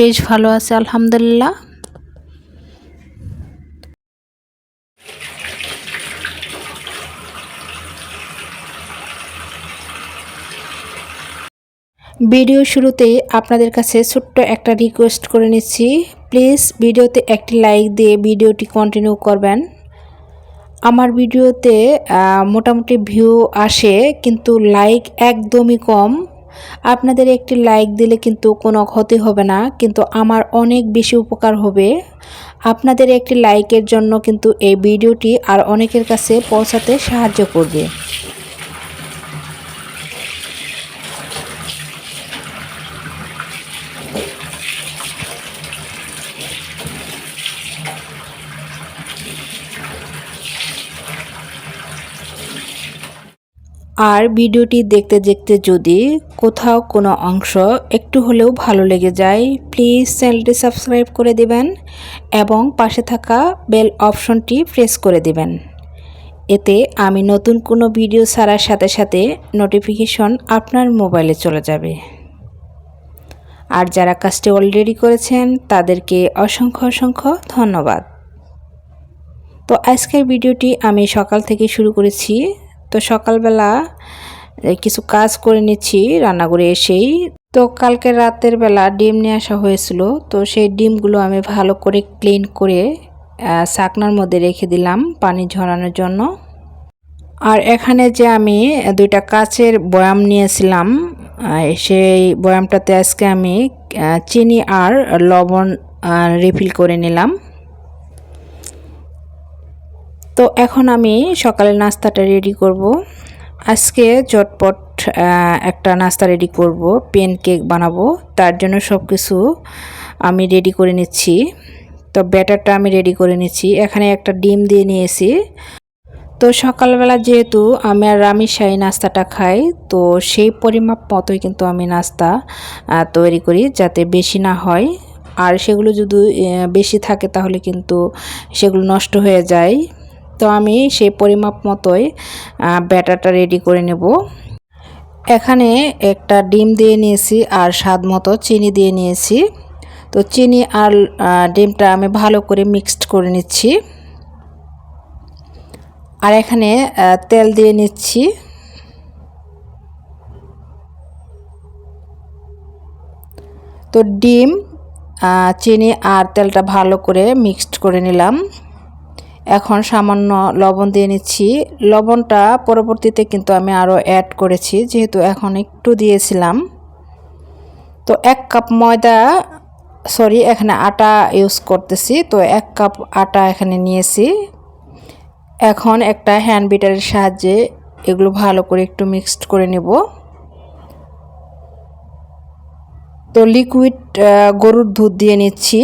বেশ ভালো আছে, আলহামদুলিল্লাহ। ভিডিও শুরুতেই আপনাদের কাছে ছোট্ট একটা রিকোয়েস্ট করে নিচ্ছি। প্লিজ ভিডিওতে একটি লাইক দিয়ে ভিডিওটি কন্টিনিউ করবেন। আমার ভিডিওতে মোটামুটি ভিউ আসে, কিন্তু লাইক একদমই কম। আপনাদের একটি লাইক দিলে কিন্তু কোনো ক্ষতি হবে না, কিন্তু আমার অনেক বেশি উপকার হবে। আপনাদের একটি লাইকের জন্য কিন্তু এই ভিডিওটি আর অনেকের কাছে পৌঁছাতে সাহায্য করবে। আর ভিডিওটি দেখতে দেখতে যদি কোথাও কোনো অংশ একটু হলেও ভালো লেগে যায় প্লিজ চ্যানেলটি সাবস্ক্রাইব করে দেবেন এবং পাশে থাকা বেল অপশনটি প্রেস করে দেবেন। এতে আমি নতুন কোনো ভিডিও ছাড়ার সাথে সাথে নোটিফিকেশন আপনার মোবাইলে চলে যাবে। আর যারা কাজটি অলরেডি করেছেন, তাদেরকে অসংখ্য অসংখ্য ধন্যবাদ। তো আজকের ভিডিওটি আমি সকাল থেকে শুরু করেছি। তো সকালবেলা কিছু কাজ করে নিচ্ছি, রান্নাঘরে এসেই। তো কালকে রাতের বেলা ডিম নিয়ে আসা হয়েছিল, তো সেই ডিমগুলো আমি ভালো করে ক্লিন করে শাকনার মধ্যে রেখে দিলাম পানি ঝরানোর জন্য। আর এখানে যে আমি দুইটা কাচের বয়াম নিয়েছিলাম সেই বয়ামটাতে আজকে আমি চিনি আর লবণ রিফিল করে নিলাম। তো এখন আমি সকালের নাস্তাটা রেডি করব। আজকে চটপট একটা নাস্তা রেডি করব পেন কেক বানাবো। তার জন্য সব কিছু আমি রেডি করে নিচ্ছি। তো ব্যাটারটা আমি রেডি করে নিচ্ছি। এখানে একটা ডিম দিয়ে নিয়েছি। তো সকালবেলা যেহেতু আমি আর সেই নাস্তাটা খাই, তো সেই পরিমাপ মতোই কিন্তু আমি নাস্তা তৈরি করি যাতে বেশি না হয়। আর সেগুলো যদি বেশি থাকে তাহলে কিন্তু সেগুলো নষ্ট হয়ে যায়। তো আমি সেই পরিমাপ মতোই ব্যাটারটা রেডি করে নেব। এখানে একটা ডিম দিয়ে নিয়েছি আর স্বাদ মতো চিনি দিয়ে নিয়েছি। তো চিনি আর ডিমটা আমি ভালো করে মিক্সড করে নিচ্ছি। আর এখানে তেল দিয়ে নিচ্ছি। তো ডিম চিনি আর তেলটা ভালো করে মিক্সড করে নিলাম। এখন সামান্য লবণ দিয়ে নিচ্ছি। লবণটা পরবর্তীতে কিন্তু আমি আরও অ্যাড করেছি, যেহেতু এখন একটু দিয়েছিলাম। তো এক কাপ ময়দা সরি এখানে আটা ইউজ করতেছি। তো এক কাপ আটা এখানে নিয়েছি। এখন একটা হ্যান্ড বিটারের সাহায্যে এগুলো ভালো করে একটু মিক্সড করে নেব। তো লিকুইড গরুর দুধ দিয়ে নিচ্ছি।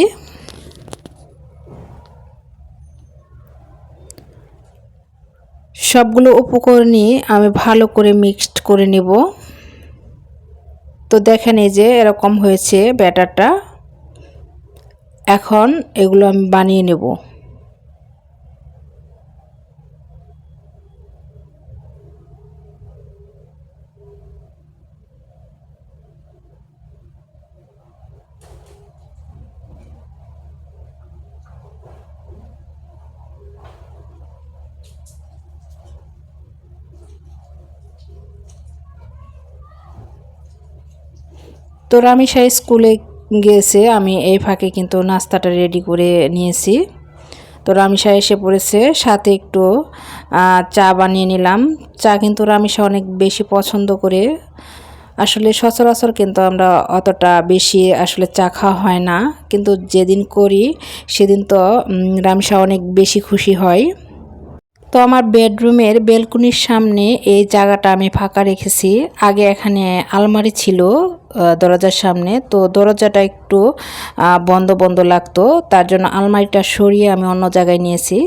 সবগুলো উপকরণই আমি ভালো করে মিক্সড করে নেব। তো দেখেন এই যে এরকম হয়েছে ব্যাটারটা। এখন এগুলো আমি বানিয়ে নেব। তো রামিশা স্কুলে গিয়েছে আমি এই ফাঁকে কিন্তু নাস্তাটা রেডি করে নিয়েছি। তো রামিশা এসে পড়েছে, সাথে একটু চা বানিয়ে নিলাম। চা কিন্তু রামিশা অনেক বেশি পছন্দ করে। আসলে সচরাচর কিন্তু আমরা অতটা বেশি আসলে চা খাওয়া হয় না। কিন্তু যেদিন করি, সেদিন তো রামিশা অনেক বেশি খুশি হয় তো আমার বেডরুমের বেলকুনির সামনে এই জায়গাটা আমি ফাঁকা রেখেছি। আগে এখানে আলমারি ছিল দরজার সামনে। তো দরজাটা একটু বন্ধ বন্ধ লাগতো। তার জন্য আলমারিটা সরিয়ে আমি অন্য জায়গায় নিয়েছি।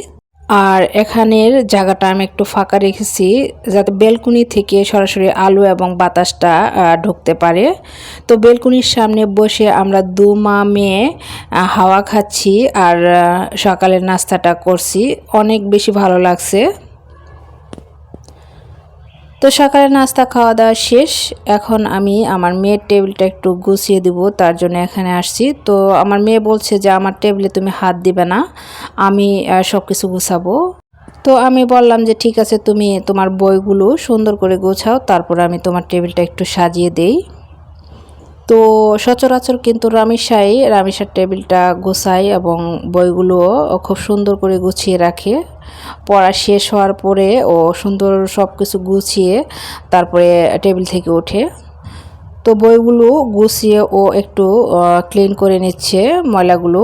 আর এখানের জায়গাটা আমি একটু ফাঁকা রেখেছি, যাতে বেলকুনি থেকে সরাসরি আলো এবং বাতাসটা ঢুকতে পারে। তো বেলকুনির সামনে বসে আমরা দু মা মেয়ে হাওয়া খাচ্ছি আর সকালের নাস্তাটা করছি। অনেক বেশি ভালো লাগছে। তো সকালে নাস্তা খাওয়া দাওয়া শেষ। এখন আমি আমার মেয়ের টেবিলটা একটু গুছিয়ে দিব, তার জন্য এখানে আসছি। তো আমার মেয়ে বলছে যে, আমার টেবিলে তুমি হাত দিবে না, আমি সব কিছু গুছাবো। তো আমি বললাম যে, ঠিক আছে, তুমি তোমার বইগুলো সুন্দর করে গোছাও, তারপর আমি তোমার টেবিলটা একটু সাজিয়ে দেই। তো সচরাচর কিন্তু রামিসাই, রামিসার টেবিলটা গোছায় এবং বইগুলোও খুব সুন্দর করে গুছিয়ে রাখে। পড়া শেষ হওয়ার পরে ও সুন্দর সব কিছু গুছিয়ে তারপরে টেবিল থেকে ওঠে। তো বইগুলো গুছিয়ে ও একটু ক্লিন করে নিচ্ছে ময়লাগুলো।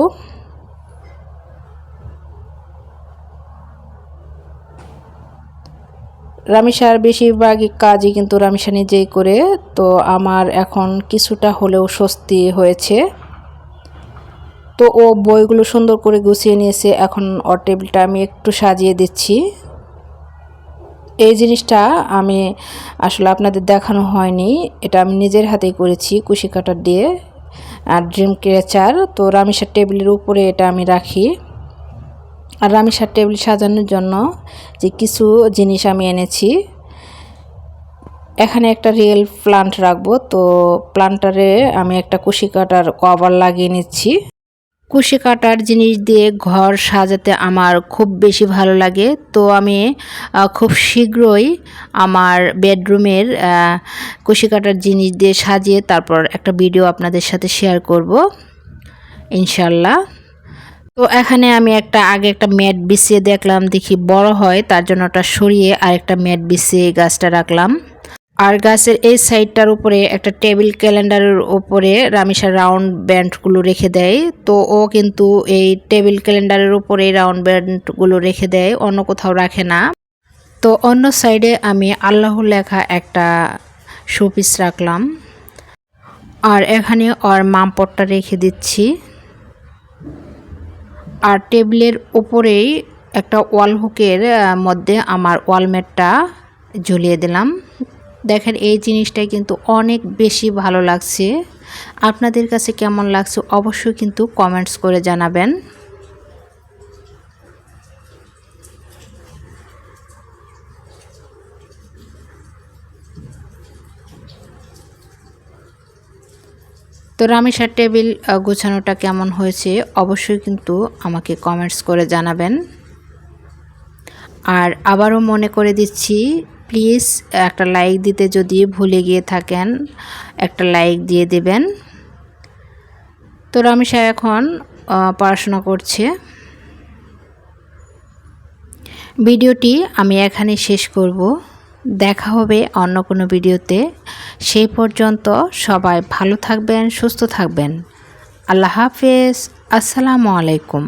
রামিসার বেশিরভাগই কাজই কিন্তু রামিসা নিজেই করে, তো আমার এখন কিছুটা হলেও স্বস্তি হয়েছে। তো ও বইগুলো সুন্দর করে গুছিয়ে নিয়েছে, এখন ওর টেবিলটা আমি একটু সাজিয়ে দিচ্ছি। এই জিনিসটা আমি আসলে আপনাদের দেখানো হয়নি, এটা আমি নিজের হাতেই করেছি কুশি কাটার দিয়ে, আর ড্রিম ক্রেচার। তো রামিসার টেবিলের উপরে এটা আমি রাখি। আর রামিসার টেবিল সাজানোর জন্য যে কিছু জিনিস আমি এনেছি, এখানে একটা রিয়েল প্লান্ট রাখব। তো প্লান্টারে আমি একটা কুশি কাটার কভার লাগিয়ে নিচ্ছি। কুশি কাটার জিনিস দিয়ে ঘর সাজাতে আমার খুব বেশি ভালো লাগে। তো আমি খুব শীঘ্রই আমার বেডরুমের কুশি কাটার জিনিস দিয়ে সাজিয়ে তারপর একটা ভিডিও আপনাদের সাথে শেয়ার করব। ইনশাল্লাহ তো এখানে আমি একটা, আগে একটা ম্যাট বিছিয়ে দেখলাম, দেখি বড় হয়, তার জন্য ওটা সরিয়ে আরেকটা ম্যাট বিছিয়ে গাছটা রাখলাম। আর গাছের এই সাইডটার উপরে একটা টেবিল ক্যালেন্ডারের উপরে রামিসা রাউন্ড ব্যান্ডগুলো রেখে দেয়। তো ও কিন্তু এই টেবিল ক্যালেন্ডারের উপরে রাউন্ড ব্যান্ডগুলো রেখে দেয়, অন্য কোথাও রাখে না। তো অন্য সাইডে আমি আল্লাহ লেখা একটা শোপিস রাখলাম। আর এখানে ওর মামপটটা রেখে দিচ্ছি। আর টেবিলের ওপরেই একটা ওয়াল হুকের মধ্যে আমার ওয়ালমেটটা ঝুলিয়ে দিলাম। দেখেন, এই জিনিসটাই কিন্তু অনেক বেশি ভালো লাগছে। আপনাদের কাছে কেমন লাগছে অবশ্যই কিন্তু কমেন্টস করে জানাবেন। তো রামেশার টেবিল গোছানোটা কেমন হয়েছে অবশ্যই কিন্তু আমাকে কমেন্টস করে জানাবেন। আর আবারও মনে করে দিচ্ছি প্লিজ একটা লাইক দিতে যদি ভুলে গিয়ে থাকেন, একটা লাইক দিয়ে দেবেন। তো রামেশা এখন পড়াশোনা করছে। ভিডিওটি আমি এখানে শেষ করব। দেখা হবে অন্য কোনো ভিডিওতে। সেই পর্যন্ত সবাই ভালো থাকবেন, সুস্থ থাকবেন। আল্লাহ হাফেজ। আসসালামু আলাইকুম।